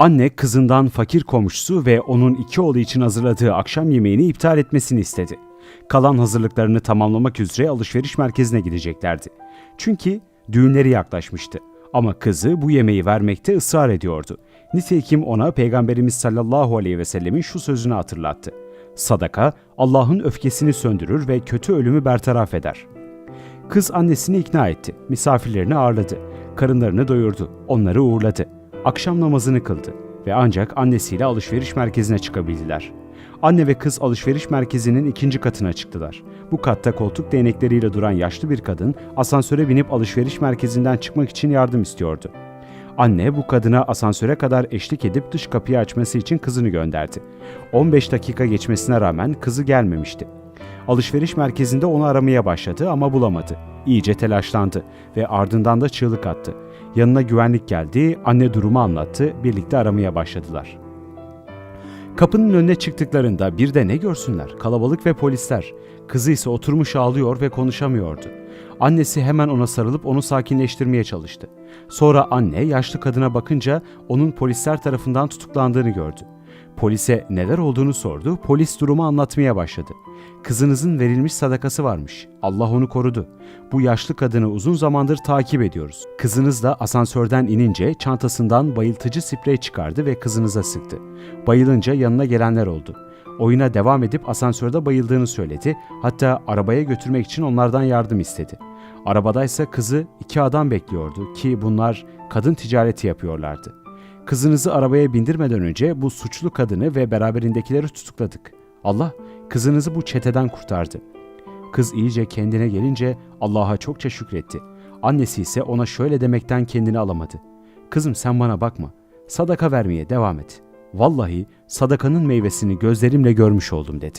Anne kızından fakir komşusu ve onun iki oğlu için hazırladığı akşam yemeğini iptal etmesini istedi. Kalan hazırlıklarını tamamlamak üzere alışveriş merkezine gideceklerdi. Çünkü düğünleri yaklaşmıştı. Ama kızı bu yemeği vermekte ısrar ediyordu. Nitekim ona Peygamberimiz sallallahu aleyhi ve sellemin şu sözünü hatırlattı. Sadaka Allah'ın öfkesini söndürür ve kötü ölümü bertaraf eder. Kız annesini ikna etti. Misafirlerini ağırladı. Karınlarını doyurdu. Onları uğurladı. Akşam namazını kıldı ve ancak annesiyle alışveriş merkezine çıkabildiler. Anne ve kız alışveriş merkezinin ikinci katına çıktılar. Bu katta koltuk değnekleriyle duran yaşlı bir kadın asansöre binip alışveriş merkezinden çıkmak için yardım istiyordu. Anne bu kadına asansöre kadar eşlik edip dış kapıyı açması için kızını gönderdi. 15 dakika geçmesine rağmen kızı gelmemişti. Alışveriş merkezinde onu aramaya başladı ama bulamadı. İyice telaşlandı ve ardından da çığlık attı. Yanına güvenlik geldi, anne durumu anlattı, birlikte aramaya başladılar. Kapının önüne çıktıklarında bir de ne görsünler? Kalabalık ve polisler. Kızı ise oturmuş ağlıyor ve konuşamıyordu. Annesi hemen ona sarılıp onu sakinleştirmeye çalıştı. Sonra anne yaşlı kadına bakınca onun polisler tarafından tutuklandığını gördü. Polise neler olduğunu sordu, polis durumu anlatmaya başladı. Kızınızın verilmiş sadakası varmış. Allah onu korudu. Bu yaşlı kadını uzun zamandır takip ediyoruz. Kızınız da asansörden inince çantasından bayıltıcı sprey çıkardı ve kızınıza sıktı. Bayılınca yanına gelenler oldu. Oyuna devam edip asansörde bayıldığını söyledi. Hatta arabaya götürmek için onlardan yardım istedi. Arabadaysa kızı iki adam bekliyordu ki bunlar kadın ticareti yapıyorlardı. Kızınızı arabaya bindirmeden önce bu suçlu kadını ve beraberindekileri tutukladık. Allah kızınızı bu çeteden kurtardı. Kız iyice kendine gelince Allah'a çokça şükretti. Annesi ise ona şöyle demekten kendini alamadı. Kızım sen bana bakma. Sadaka vermeye devam et. Vallahi sadakanın meyvesini gözlerimle görmüş oldum dedi.